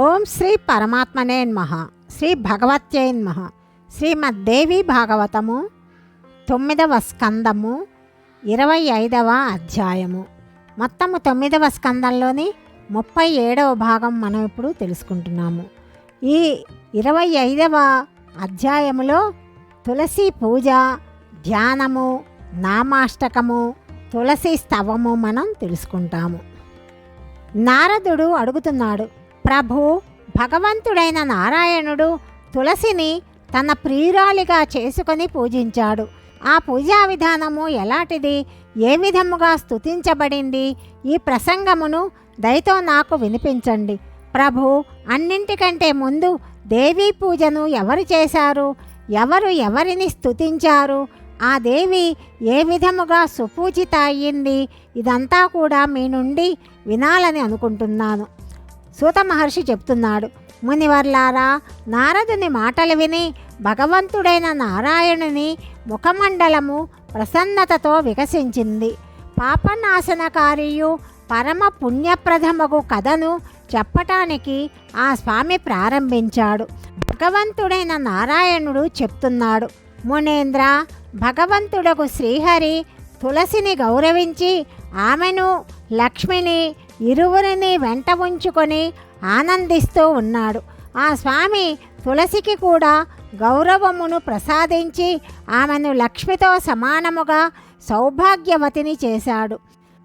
ఓం శ్రీ పరమాత్మనే నమః. శ్రీ భగవత్యై నమః. శ్రీమద్దేవి భాగవతము తొమ్మిదవ స్కందము ఇరవై ఐదవ అధ్యాయము. మొత్తము తొమ్మిదవ స్కందంలోని ముప్పై ఏడవ భాగం మనం ఇప్పుడు తెలుసుకుంటున్నాము. ఈ ఇరవై ఐదవ అధ్యాయములో తులసి పూజ ధ్యానము నామాష్టకము తులసి స్తవము మనం తెలుసుకుంటాము. నారదుడు అడుగుతున్నాడు ప్రభు భగవంతుడైన నారాయణుడు తులసిని తన ప్రియురాలిగా చేసుకొని పూజించాడు. ఆ పూజా విధానము ఎలాంటిది? ఏ విధముగా స్థుతించబడింది ఈ ప్రసంగమును దయతో నాకు వినిపించండి. ప్రభు అన్నింటికంటే ముందు దేవీ పూజను ఎవరు చేశారు? ఎవరు ఎవరిని స్థుతించారు ఆ దేవి ఏ విధముగా సుపూజిత అయ్యింది ఇదంతా కూడా మీ నుండి వినాలని అనుకుంటున్నాను. సూత మహర్షి చెప్తున్నాడు మునివర్లారా నారదుని మాటలు విని భగవంతుడైన నారాయణుని ముఖమండలము ప్రసన్నతతో వికసించింది. పాపనాశనకారియు పరమ పుణ్యప్రథమకు కథను చెప్పటానికి ఆ స్వామి ప్రారంభించాడు. భగవంతుడైన నారాయణుడు చెప్తున్నాడు మునేంద్ర భగవంతుడకు శ్రీహరి తులసిని గౌరవించి ఆమెను లక్ష్మిని ఇరువురిని వెంట ఉంచుకొని ఆనందిస్తూ ఉన్నాడు. ఆ స్వామి తులసికి కూడా గౌరవమును ప్రసాదించి ఆమెను లక్ష్మితో సమానముగా సౌభాగ్యవతిని చేశాడు.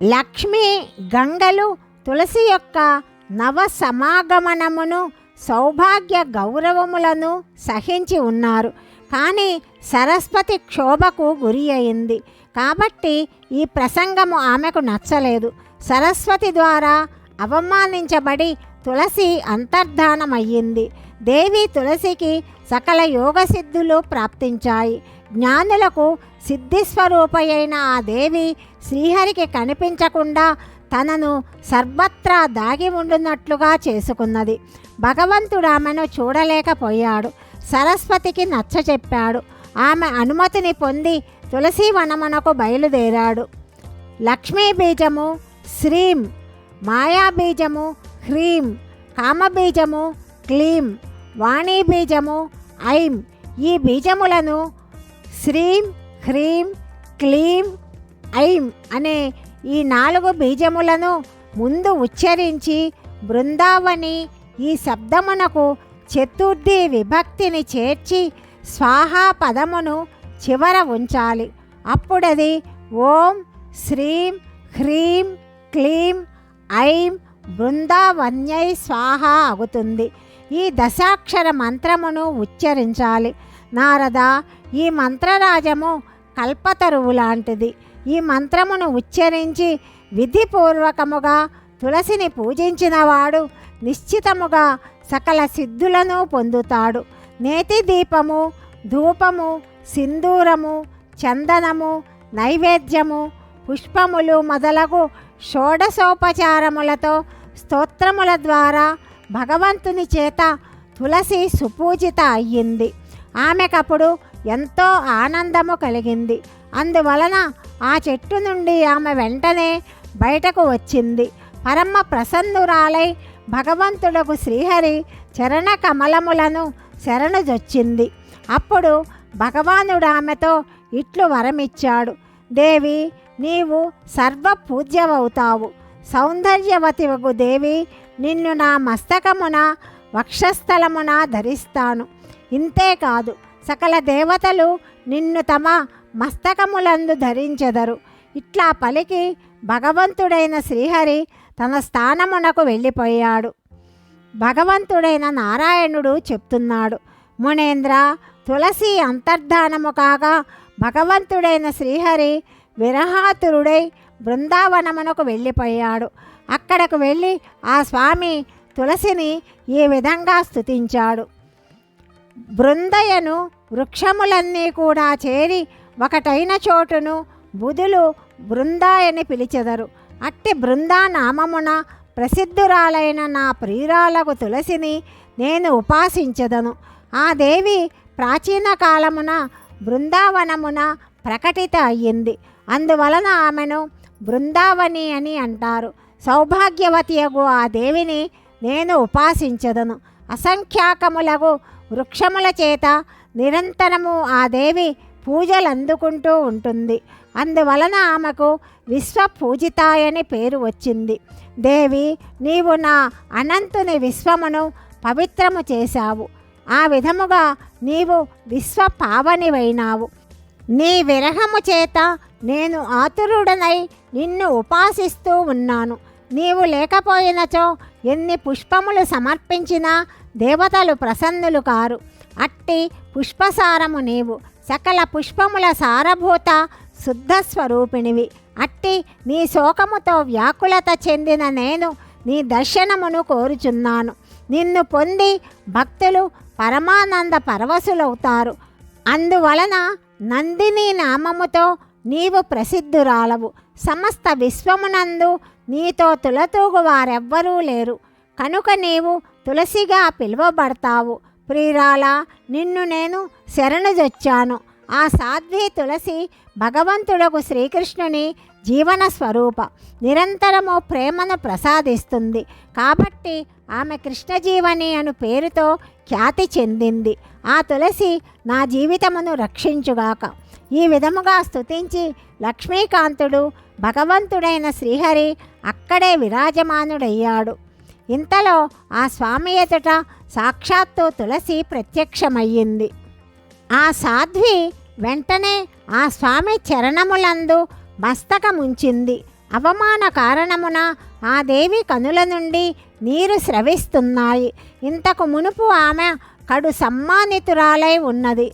లక్ష్మి గంగలు తులసి యొక్క నవ సమాగమనమును సౌభాగ్య గౌరవములను సహించి ఉన్నారు. కానీ సరస్వతి క్షోభకు గురి అయింది. కాబట్టి ఈ ప్రసంగము ఆమెకు నచ్చలేదు. సరస్వతి ద్వారా అవమానించబడి తులసి అంతర్ధానమయ్యింది. దేవి తులసికి సకల యోగ సిద్ధులు ప్రాప్తించాయి. జ్ఞానులకు సిద్ధిస్వరూపయైన ఆ దేవి శ్రీహరికి కనిపించకుండా తనను సర్వత్రా దాగి ఉండున్నట్లుగా చేసుకున్నది. భగవంతుడు ఆమెను చూడలేకపోయాడు. సరస్వతికి నచ్చ చెప్పాడు. ఆమె అనుమతిని పొంది తులసి వనమునకు బయలుదేరాడు. లక్ష్మీ బీజము శ్రీం మాయాబీజము హ్రీం కామబీజము క్లీం వాణీబీజము ఐం. ఈ బీజములను శ్రీం హ్రీం క్లీం ఐం అనే ఈ నాలుగు బీజములను ముందు ఉచ్చరించి బృందావని ఈ శబ్దమునకు చతుర్థి విభక్తిని చేర్చి స్వాహా పదమును చివర ఉంచాలి. అప్పుడది ఓం శ్రీం హ్రీం క్లీం ఐం బృందావన్యై స్వాహ అగుతుంది ఈ దశాక్షర మంత్రమును ఉచ్చరించాలి. నారద ఈ మంత్రరాజము కల్పతరువు లాంటిది. ఈ మంత్రమును ఉచ్చరించి విధిపూర్వకముగా తులసిని పూజించినవాడు నిశ్చితముగా సకల సిద్ధులను పొందుతాడు. నేతి దీపము ధూపము సింధూరము చందనము నైవేద్యము పుష్పములు మొదలగు షోడశోపచారములతో స్తోత్రముల ద్వారా భగవంతుని చేత తులసి సుపూజిత అయ్యింది. ఆమెకప్పుడు ఎంతో ఆనందము కలిగింది. అందువలన ఆ చెట్టు నుండి ఆమె వెంటనే బయటకు వచ్చింది. పరమ ప్రసన్నురాలై భగవంతుడకు శ్రీహరి చరణ కమలములను శరణుజొచ్చింది అప్పుడు భగవానుడు ఆమెతో ఇట్లు వరమిచ్చాడు. దేవి నీవు సర్వ పూజ్యవవుతావు సౌందర్యవతివగు దేవి నిన్ను నా మస్తకమున వక్షస్థలమున ధరిస్తాను. ఇంతేకాదు సకల దేవతలు నిన్ను తమ మస్తకములందు ధరించెదరు. ఇట్లా పలికి భగవంతుడైన శ్రీహరి తన స్థానమునకు వెళ్ళిపోయాడు. భగవంతుడైన నారాయణుడు చెప్తున్నాడు మునేంద్ర తులసి అంతర్ధానము కాగా భగవంతుడైన శ్రీహరి విరహాతురుడై బృందావనమునకు వెళ్ళిపోయాడు. అక్కడకు వెళ్ళి ఆ స్వామి తులసిని ఈ విధంగా స్తుతించాడు. బృందయను వృక్షములన్నీ కూడా చేరి ఒకటైన చోటును బుధులు బృందాయని పిలిచెదరు. అట్టి బృందా నామమున ప్రసిద్ధురాలైన నా ప్రియురాలకు తులసిని నేను ఉపాసించదను. ఆ దేవి ప్రాచీన కాలమున బృందావనమున ప్రకటిత అయ్యింది. అందువలన ఆమెను బృందావని అని అంటారు. సౌభాగ్యవతియగు ఆ దేవిని నేను ఉపాసించదను. అసంఖ్యాకములగు వృక్షముల చేత నిరంతరము ఆ దేవి పూజలు అందుకుంటూ ఉంటుంది. అందువలన ఆమెకు విశ్వ పూజితాయని పేరు వచ్చింది. దేవి నీవు నా అనంతుని విశ్వమును పవిత్రము చేశావు. ఆ విధముగా నీవు విశ్వ పావనివైనావు నీ విరహము చేత నేను ఆతురుడనై నిన్ను ఉపాసిస్తూ ఉన్నాను. నీవు లేకపోయినచో ఎన్ని పుష్పములు సమర్పించినా దేవతలు ప్రసన్నులు కారు. అట్టి పుష్పసారము నీవు. సకల పుష్పముల సారభూత శుద్ధ స్వరూపిణివి. అట్టి నీ శోకముతో వ్యాకులత చెందిన నేను నీ దర్శనమును కోరుచున్నాను. నిన్ను పొంది భక్తులు పరమానంద పరవశులవుతారు. అందువలన నందిని నామముతో నీవు ప్రసిద్ధురాలవు. సమస్త విశ్వమునందు నీతో తులతూగు వారెవ్వరూ లేరు. కనుక నీవు తులసిగా పిలువబడతావు. ప్రియురాల నిన్ను నేను శరణుజొచ్చాను ఆ సాధ్వి తులసి భగవంతుడకు శ్రీకృష్ణుని జీవన స్వరూప నిరంతరము ప్రేమను ప్రసాదిస్తుంది. కాబట్టి ఆమె కృష్ణజీవని అను పేరుతో ఖ్యాతి చెందింది. ఆ తులసి నా జీవితమును రక్షించుగాక. ఈ విధముగా స్తుతించి లక్ష్మీకాంతుడు భగవంతుడైన శ్రీహరి అక్కడే విరాజమానుడయ్యాడు. ఇంతలో ఆ స్వామి ఎదుట సాక్షాత్తు తులసి ప్రత్యక్షమయ్యింది. ఆ సాధ్వి వెంటనే ఆ స్వామి చరణములందు మస్తకముంచింది. అవమాన కారణమున ఆ దేవి కనుల నుండి నీరు స్రవిస్తున్నాయి. ఇంతకు మునుపు ఆమె కడు సమ్మానితురాలై ఉన్నది.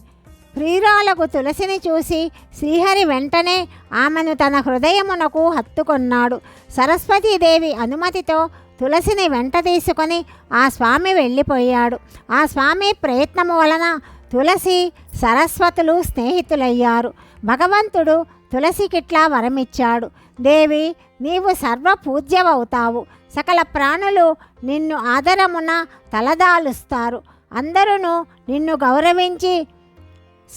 ప్రియురాలకు తులసిని చూసి శ్రీహరి వెంటనే ఆమెను తన హృదయమునకు హత్తుకొన్నాడు. సరస్వతీదేవి అనుమతితో తులసిని వెంట తీసుకొని ఆ స్వామి వెళ్ళిపోయాడు. ఆ స్వామి ప్రయత్నము వలన తులసి సరస్వతులు స్నేహితులయ్యారు. భగవంతుడు తులసికిట్లా వరమిచ్చాడు. దేవి నీవు సర్వపూజ్యవవుతావు. సకల ప్రాణులు నిన్ను ఆదరమున తలదాలుస్తారు. అందరూ నిన్ను గౌరవించి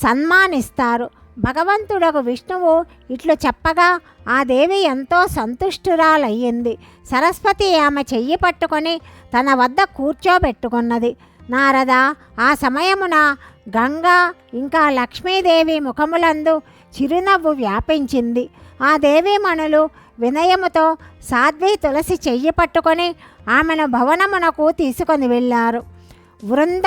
సన్మానిస్తారు. భగవంతుడకు విష్ణువు ఇట్లు చెప్పగా ఆ దేవి ఎంతో సంతుష్టురాలయ్యింది. సరస్వతి ఆమె చెయ్యి పట్టుకొని తన వద్ద కూర్చోబెట్టుకున్నది. నారద ఆ సమయమున గంగా ఇంకా లక్ష్మీదేవి ముఖములందు చిరునవ్వు వ్యాపించింది. ఆ దేవీమణులు వినయముతో సాధ్వి తులసి చెయ్యి పట్టుకొని ఆమెను భవనమునకు తీసుకొని వెళ్ళారు. వృంద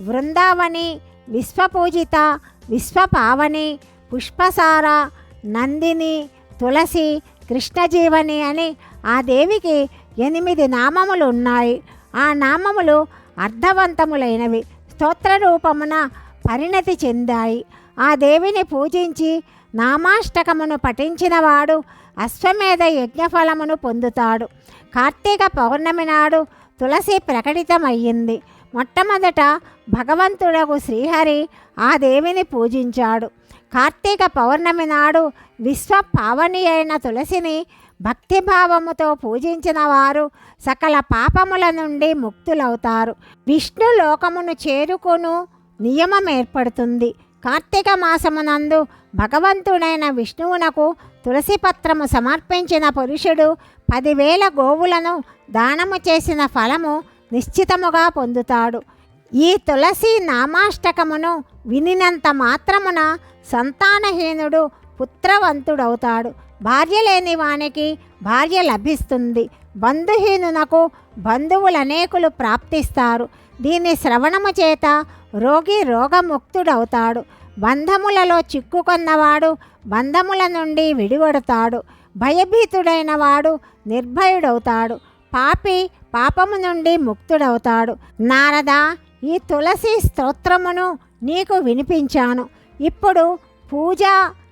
వృందావని విశ్వపూజిత విశ్వపావని పుష్పసార నందిని తులసి కృష్ణజీవని అని ఆ దేవికి ఎనిమిది నామములు ఉన్నాయి. ఆ నామములు అర్థవంతములైనవి. స్తోత్ర రూపమున పరిణతి చెందాయి. ఆ దేవిని పూజించి నామాష్టకమును పఠించినవాడు అశ్వమేధ యజ్ఞఫలమును పొందుతాడు. కార్తీక పౌర్ణమి నాడు తులసి ప్రకటితమయ్యింది. మొట్టమొదట భగవంతుడకు శ్రీహరి ఆ దేవిని పూజించాడు. కార్తీక పౌర్ణమి నాడు విశ్వ పావని అయిన తులసిని భక్తిభావముతో పూజించిన వారు సకల పాపముల నుండి ముక్తులవుతారు. విష్ణు లోకమును చేరుకును నియమం ఏర్పడుతుంది. కార్తీక మాసమునందు భగవంతుడైన విష్ణువునకు తులసి పత్రము సమర్పించిన పురుషుడు పదివేల గోవులను దానము చేసిన ఫలము నిశ్చితముగా పొందుతాడు. ఈ తులసి నామాష్టకమును వినినంత మాత్రమున సంతానహీనుడు పుత్రవంతుడవుతాడు. భార్య లేని వానికి భార్య లభిస్తుంది. బంధుహీనునకు బంధువులనేకులు ప్రాప్తిస్తారు. దీని శ్రవణము చేత రోగి రోగముక్తుడవుతాడు. బంధములలో చిక్కుకున్నవాడు బంధముల నుండి విడివడతాడు భయభీతుడైన వాడు నిర్భయుడవుతాడు. పాపి పాపము నుండి ముక్తుడవుతాడు. నారద ఈ తులసి స్తోత్రమును నీకు వినిపించాను. ఇప్పుడు పూజ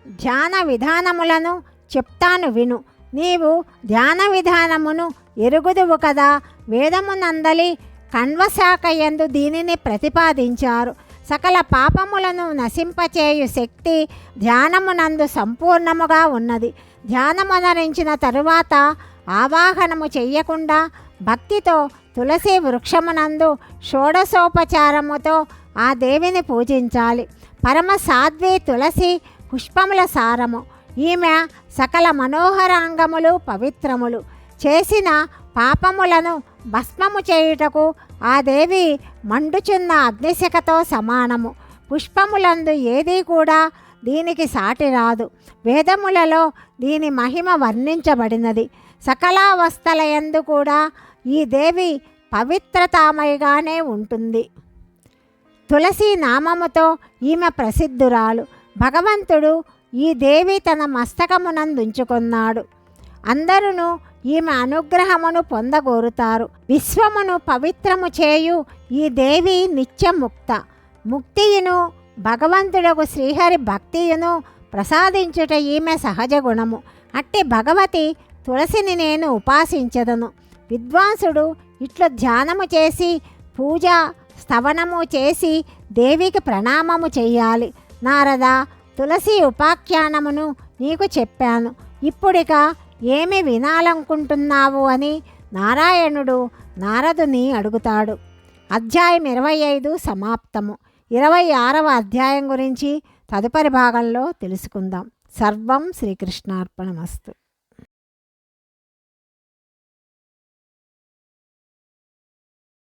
ధ్యాన విధానములను చెప్తాను విను. నీవు ధ్యాన విధానమును ఎరుగుదువు కదా. వేదమునందలి కణ్వశాఖ యందు దీనిని ప్రతిపాదించారు. సకల పాపములను నశింపచేయు శక్తి ధ్యానమునందు సంపూర్ణముగా ఉన్నది. ధ్యానమనరించిన తరువాత ఆవాహనము చెయ్యకుండా భక్తితో తులసి వృక్షమునందు షోడశోపచారముతో ఆ దేవిని పూజించాలి. పరమ సాధ్వి తులసి పుష్పముల సారము. ఈమె సకల మనోహరాంగములు పవిత్రములు. చేసిన పాపములను భస్మము చేయుటకు ఆ దేవి మండుచున్న అగ్నిశకతో సమానము. పుష్పములందు ఏదీ కూడా దీనికి సాటి రాదు. వేదములలో దీని మహిమ వర్ణించబడినది. సకలావస్థల ఎందు కూడా ఈ దేవి పవిత్రతామయగానే ఉంటుంది. తులసి నామముతో ఈమె ప్రసిద్ధురాలు. భగవంతుడు ఈ దేవి తన మస్తకమునందుంచుకున్నాడు. అందరును ఈమె అనుగ్రహమును పొందగోరుతారు. విశ్వమును పవిత్రము చేయు ఈ దేవి నిత్యముక్త. ముక్తియును భగవంతుడకు శ్రీహరి భక్తియును ప్రసాదించుట ఈమె సహజ గుణము. అట్టి భగవతి తులసిని నేను ఉపాసించదను. విద్వాంసుడు ఇట్లు ధ్యానము చేసి పూజ స్తవనము చేసి దేవికి ప్రణామము చేయాలి నారద తులసి ఉపాఖ్యానమును నీకు చెప్పాను. ఇప్పుడిక ఏమి వినాలనుకుంటున్నావు అని నారాయణుడు నారదుని అడుగుతాడు. అధ్యాయం ఇరవై ఐదు సమాప్తము. ఇరవై ఆరవ అధ్యాయం గురించి తదుపరి భాగంలో తెలుసుకుందాం. సర్వం శ్రీకృష్ణార్పణమస్తు.